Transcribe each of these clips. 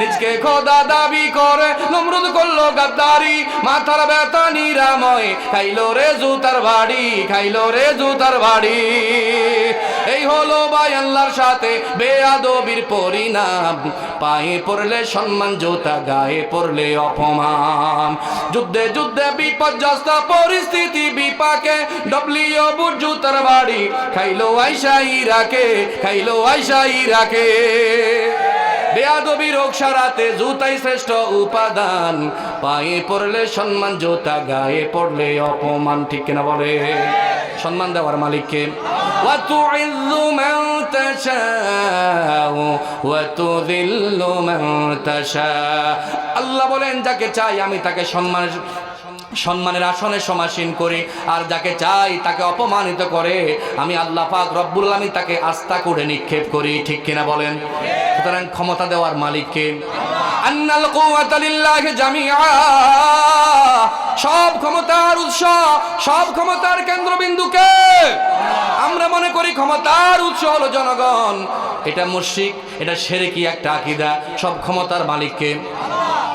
নিজকে খোদা দাবি করে, নমরুদ করল গাদ্দারি, মাথার ব্যথা নিরাময়, খাইলো রে জুতার বাড়ি, খাইলো রে জুতার বাড়ি। এই হলো ভাই আল্লাহর সাথে বেয়াদবির পরিণাম। পায়ে পড়লে সম্মান, জোতা গায়ে পড়লে অপমান। যুদ্ধে যুদ্ধে বিপর্যস্ত পরিস্থিতি বিপাকে ডব্লিউ জুতার বাড়ি, খাইলো আইসা ইরাকে, খাইলো আইসা ইরাকে। বেয়াদবি রোগ সারাতে জুতাই শ্রেষ্ঠ উপাদান পায়ে পড়লে সম্মান জুতা গায়ে পড়লে অপমান ঠিক কিনা বলে সম্মান দেওয়ার মালিককে وتعز من تشاء وتذل من تشاء আল্লাহ বলেন যাকে চাই আমি তাকে সম্মান সম্মানের আসনে সমাসীন করি, আর যাকে চাই তাকে অপমানিত করে। আমি আল্লাহ পাক রব্বুল আমি তাকে আস্থা করে নিক্ষেপ করি, ঠিক কিনা বলেন? সুতরাং ক্ষমতা দেওয়ার মালিককে আন্নাল সব ক্ষমতার উৎস, সব ক্ষমতার কেন্দ্রবিন্দুকে আমরা মনে করি ক্ষমতার উৎস হলো জনগণ। এটা মুশরিক, এটা সেরে কি একটা আকিদা। সব ক্ষমতার মালিককে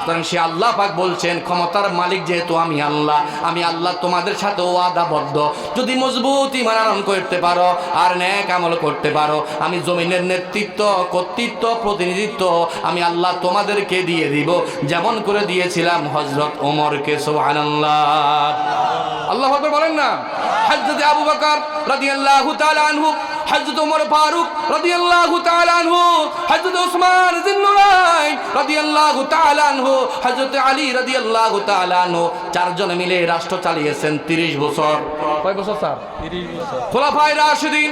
সুতরাং সে আল্লাহ পাক বলছেন, ক্ষমতার মালিক যেহেতু আমি আল্লাহ আমি আল্লাহ তোমাদের সাথে ওয়াদাবদ্ধ। যদি মজবুত ইমান করতে পারো, আর ন্যাক আমল করতে পারো, আমি জমিনের নেতৃত্ব, কর্তৃত্ব, প্রতিনিধিত্ব, আমি আল্লাহ তোমাদেরকে দিয়ে দিব। যেমন করে দিয়েছিলাম হজরত ওমরকে, সুবহানাল্লাহ। আল্লাহ বলেন না? হযরত আবু বকর রাদিয়াল্লাহু তাআলা আনহু, হযরত ওমর ফারুক রাদিয়াল্লাহু তাআলা আনহু হযরত ওসমান জিন্নুরাইন রাদিয়াল্লাহু তাআলা আনহু হযরত আলী রাদিয়াল্লাহু তাআলা আনহু চারজন মিলে রাষ্ট্র চালিয়েছেন 30 বছর। কয় বছর স্যার? 30 বছর। খোলাফায়ে রাশিদিন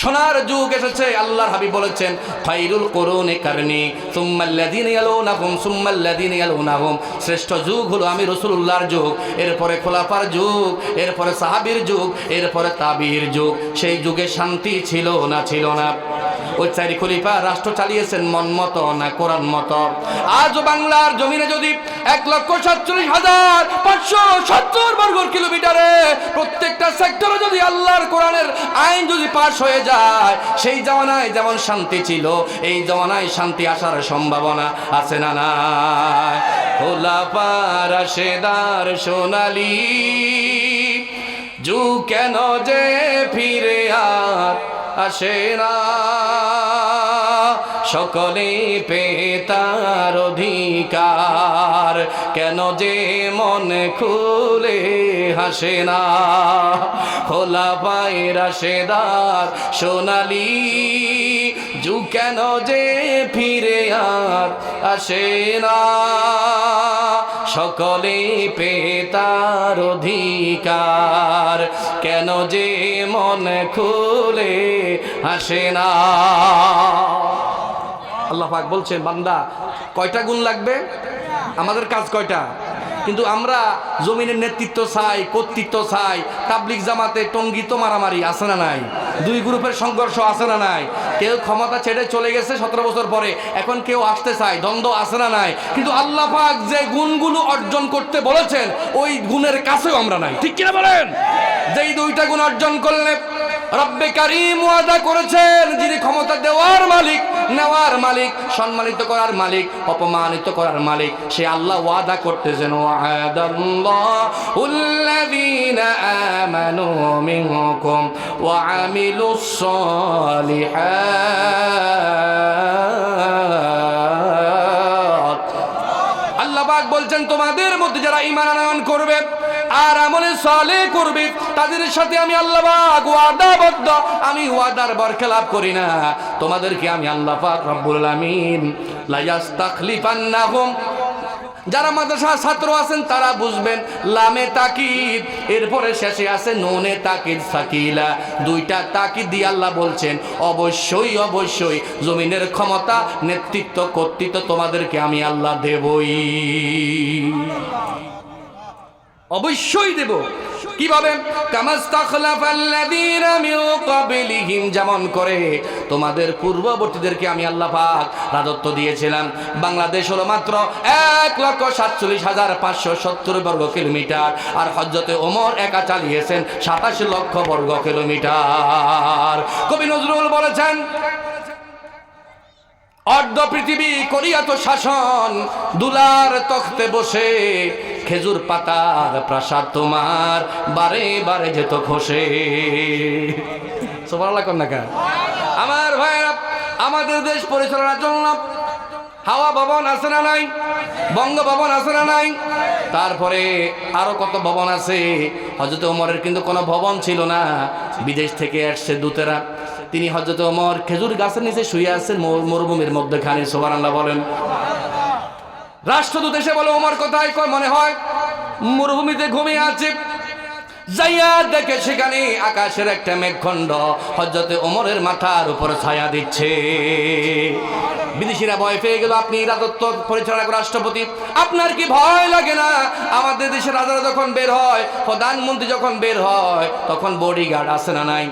সোনার যুগ এসেছে আল্লাহর হাবিব বলেছেন ফাইরুল করুনে কারণে সুম্মাল্লাদিন ইয়ালুনাহুম সুম্মাল্লাদিন ইয়ালুনাহুম। শ্রেষ্ঠ যুগ হলো আমি রসুলুল্লাহর যুগ এরপরে খোলাফার যুগ এরপরে সাহাবীর যুগ এরপরে তাবির যুগ। সেই যুগে শান্তি ছিল না ছিল না। ওই চারি খলিফা রাষ্ট্র চালিয়েছেন মন মতো না কোরআন মতো। আজও বাংলার জমিনে যদি এক লক্ষ সাতচল্লিশ হাজার পাঁচশো সত্তর বর্গ কিলোমিটারে প্রত্যেকটা সেক্টরে যদি আল্লাহর কোরআনের আইন যদি পাশ হয়ে যায়, সেই জমানায় যেমন শান্তি ছিল, এই জমানায় শান্তি আসার সম্ভাবনা আছে না নাই? খোলা সেদার সোনালি জু কেন যে ফিরে আর আসে সকলে পেতার অধিকার কেন যে মন খুলে হাসে না। খোলা পায়ের সেদার সোনালি জু কেন যে ফিরে আর আসে না? সকলে পেতার অধিকার। কেন যে মন খুলে হাসে না? আল্লাহ পাক বলছেন, বান্দা, কয়টা গুণ লাগবে? আমাদের কাজ কয়টা? কিন্তু আমরা জমিনের নেতৃত্ব চাই, কর্তৃত্ব চাই। তাবলিক জামাতে টঙ্গি তো মারামারি, আছে না নাই? দুই গ্রুপের সংঘর্ষ আছে না নাই? কেউ ক্ষমতা ছেড়ে চলে গেছে সতেরো বছর পরে, এখন কেউ আসতে চায়, দ্বন্দ্ব আছে না নাই? কিন্তু আল্লাহ পাক যে গুণগুলো অর্জন করতে বলেছেন, ওই গুণের কাছেও আমরা নাই। ঠিক কিনা বলেন? যেই দুইটা গুণ অর্জন করলে রব্বে কারিম ওয়াদা করেছেন, যিনি ক্ষমতা দেওয়ার মালিক, নেওয়ার মালিক, সম্মানিত করার মালিক, অপমানিত করার মালিক, সে আল্লাহ ওয়াদা করতেছেন আল্লাহ বলছেন, তোমাদের মধ্যে যারা ইমান আনয়ন করবে আর আমলে সালে করবে, তাদের সাথে আমি আল্লাহ ওয়াদাবদ্ধ। আমি ওয়াদার বরখেলাপ করি না। তোমাদেরকে আমি আল্লাহ পাক রব্বুল আলামিন লা ইয়াস্তাখলিফান্নাহুম যারা মাদ্রাসা ছাত্র আছেন, তারা বুঝবেন, লামে তাকিদ, এরপরে শেষে আছে নুনে তাকিদ সাকিলা। দুইটা তাকিদ দিয়ে আল্লাহ বলছেন, অবশ্যই অবশ্যই, জমিনের ক্ষমতা, নেতৃত্ব কর্তৃত্ব তোমাদেরকে আমি আল্লাহ দেবই। অবশ্যই দেব। কীভাবে? মিন যেমন করে তোমাদের পূর্ববর্তীদেরকে আমি আল্লাহ পাক রাজত্ব দিয়েছিলাম। বাংলাদেশ হলো মাত্র এক লক্ষ সাতচল্লিশ হাজার পাঁচশো সত্তর বর্গ কিলোমিটার, আর হজরতে ওমর একা চালিয়েছেন সাতাশ লক্ষ বর্গ কিলোমিটার। কবি নজরুল বলেছেন, অর্ধ পৃথিবী করিয়া তো শাসন, দুলার তখতে বসে খেজুর পাতার প্রাসাদ তোমার, বারে বারে যেত খসে। না কেন আমার ভাইরা আমাদের দেশ পরিচালনার জন্য হাওয়া ভবন আছে না নাই? বঙ্গ ভবন আছে না নাই? তারপরে আরও কত ভবন আছে? হজরত ওমরের কিন্তু কোনো ভবন ছিল না। বিদেশ থেকে আসছে দূতেরা। তিনি হজরত ওমর খেজুর গাছের নিচে শুয়ে আছেন, মরু- মরুভূমির মধ্যে খানি আল্লাহ বলেন। রাষ্ট্রদূত এসে বলে, ওমর কোথায় কয়, মনে হয় মরুভূমিতে ঘুমিয়ে আছে। যাইয়া দেখে সেখানে আকাশের একটা মেঘখণ্ড হজরতে ওমরের মাথার উপর ছায়া দিচ্ছে। বিদেশিরা ভয় পেয়ে গেল, আপনি রাজত্ব পরিচালনা করেন রাষ্ট্রপতি। আপনার কি ভয় লাগে না? আমাদের দেশের রাজারা যখন বের হয়, প্রধানমন্ত্রী যখন বের হয়, তখন বডিগার্ড আছে না নাই?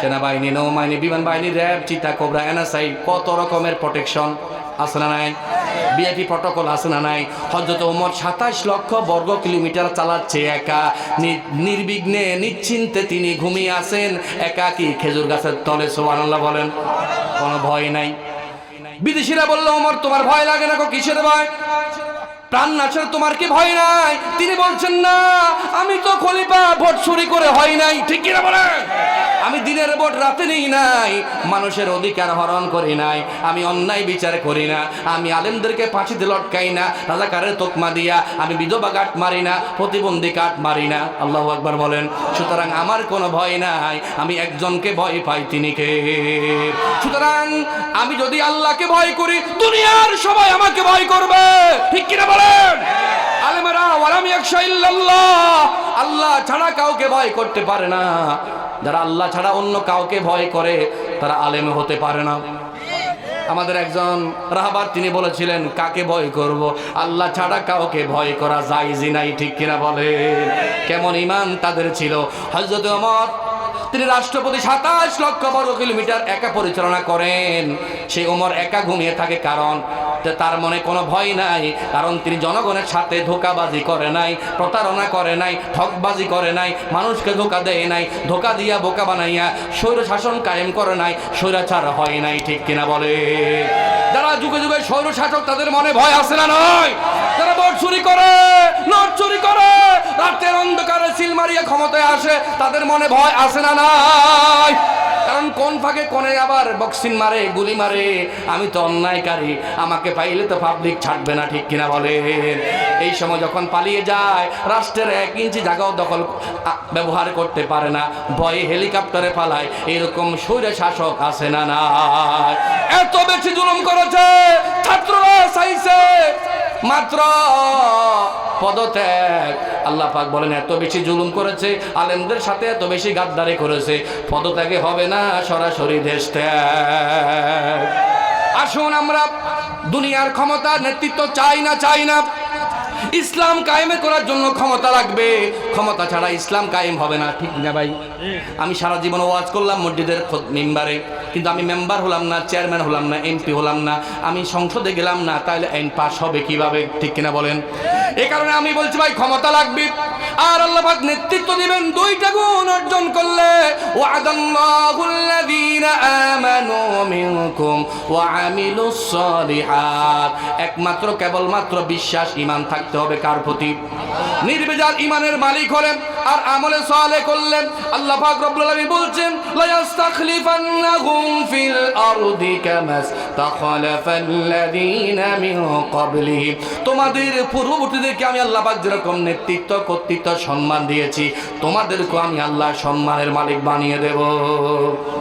সেনাবাহিনী, নৌবাহিনী বিমান বাহিনী র্যাব, চিতা, কোবরা, এনএসআই, কত রকমের প্রোটেকশন আছে না নাই? বিআইপি প্রটোকল আছে না নাই? হজরত ওমর সাতাশ লক্ষ বর্গ কিলোমিটার চালাচ্ছে, একা। নি- নির্বিঘ্নে, নিশ্চিন্তে তিনি ঘুমিয়ে আছেন। একাকি খেজুর গাছের তলে সোয়ানাল্লাহ বলেন, কোনো ভয় নাই। বিদেশিরা বলল, ওমর, তোমার ভয় লাগে না গো, কিসের ভয়? প্রাণ নাচের তোমার কি ভয় নাই? তিনি বলছেন, না, আমি তো খলিফা, ভোট চুরি করে হয় নাই। ঠিক কিনা বলেন? আমি দিনের ভোট রাতে নেই নাই। মানুষের অধিকার হরণ করি নাই। আমি অন্যায় বিচার করি না। আমি আলেমদেরকে ফাঁসিতে লটকাই না। রাজাকারের তোকমা দিয়া আমি বিধবা কাঠ মারি না, প্রতিবন্ধী কাঠ মারি না। আল্লাহ একবার বলেন, সুতরাং আমার কোনো ভয় নাই। আমি একজনকে ভয় পাই, তিনি কে? সুতরাং আমি যদি আল্লাহকে ভয় করি, দুনিয়ার সবাই আমাকে ভয় করবে। ঠিক কিনা বলেন? আলেমেরা, ওয়ালাম ইয়াকশা ইল্লাল্লাহ। আল্লাহ ছাড়া কাউকে ভয় করতে পারে না। যারা আল্লাহ ছাড়া অন্য কাউকে ভয় করে, তারা আলেম হতে পারে না। আমাদের একজন রাহাবার তিনি বলেছিলেন, কাকে ভয় করব? আল্লাহ ছাড়া কাউকে ভয় করা যাইজি নাই, ঠিক কিনা বলে কেমন ইমান তাদের ছিল। হজরত তিনি রাষ্ট্রপতি সাতাশ লক্ষ বর্গ কিলোমিটার একা পরিচালনা করেন। সেই ওমর একা ঘুমিয়ে থাকে কারণ তার মনে কোনো ভয় নাই, কারণ তিনি জনগণের সাথে ধোকাবাজি করে নাই, প্রতারণা করে নাই ঠকবাজি করে নাই, মানুষকে ধোকা দেয় নাই, ধোকা দিয়া বোকা বানাইয়া স্বৈর শাসন কায়েম করে নাই, স্বৈরাচার হয় নাই, ঠিক কিনা বলে? যারা যুগে যুগে স্বৈর শাসক, তাদের মনে ভয় আছে না নয়? যারা ভোট চুরি করে, নোট চুরি করে। রাতের অন্ধকারে সিল মারিয়ে ক্ষমতায় আসে, তাদের মনে ভয় আছে না নাই। কারণ কোন ফাঁকে কোনে আবার বক্সিং মারে, গুলি মারে? আমি তো অন্যায়কারী, আমাকে পাইলে তো পাবলিক ছাড়বে না, ঠিক কিনা বলেন? এই সময় যখন পালিয়ে যায়, রাষ্ট্রের এক ইঞ্চি জায়গাও দখল ব্যবহার করতে পারে না। ভয়ে হেলিকপ্টারে পালায়, এরকম স্বৈর শাসক আছে না না এত বেশি জুলুম করেছে, ছাত্ররা চাইছে মাত্র পদত্যাগ। আল্লাহ পাক বলেন, এত বেশি জুলুম করেছে, আলেমদের সাথে এত বেশি গাদ্দারি করেছে, পদত্যাগে হবে না, সরাসরি দেশ ত্যাগ। আসুন আমরা দুনিয়ার ক্ষমতা নেতৃত্ব চাই না চাই না। ইসলাম কায়েমে করার জন্য ক্ষমতা লাগবে। ক্ষমতা ছাড়া ইসলাম কায়েম হবে না, ঠিক না ভাই? আমি সারা জীবন ওয়াজ করলাম মসজিদের মেম্বারে, কিন্তু আমি মেম্বার হলাম না, চেয়ারম্যান হলাম না, এমপি হলাম না, আমি সংসদে গেলাম না, তাহলে আইন পাস হবে কীভাবে, ঠিক কিনা বলেন? এই কারণে আমি বলছি ভাই, ক্ষমতা লাগবে। আর আল্লাহ নেতৃত্ব দিবেন, দুইটা গুণ অর্জন করলে একমাত্র, কেবলমাত্র বিশ্বাস ইমান থাকতে হবে কার প্রতি? নির্বেজাল ইমানের মালিক হলেন আর আমলে সালে করলেন। আল্লাহ পাক রব্বুল আলামিন বলছেন লা ইস্তাখলিফান্নাহুম ফিল আরদি কামাস ইস্তাখলাফাল্লাযীনা মিন ক্বাবলিহিম। তোমাদের পূর্ববর্তীদেরকে আমি আল্লাহ পাক যেরকম নেতৃত্ব, কর্তৃত্ব, সম্মান দিয়েছি তোমাদেরকে আমি আল্লাহ সম্মানের মালিক বানিয়ে দেব।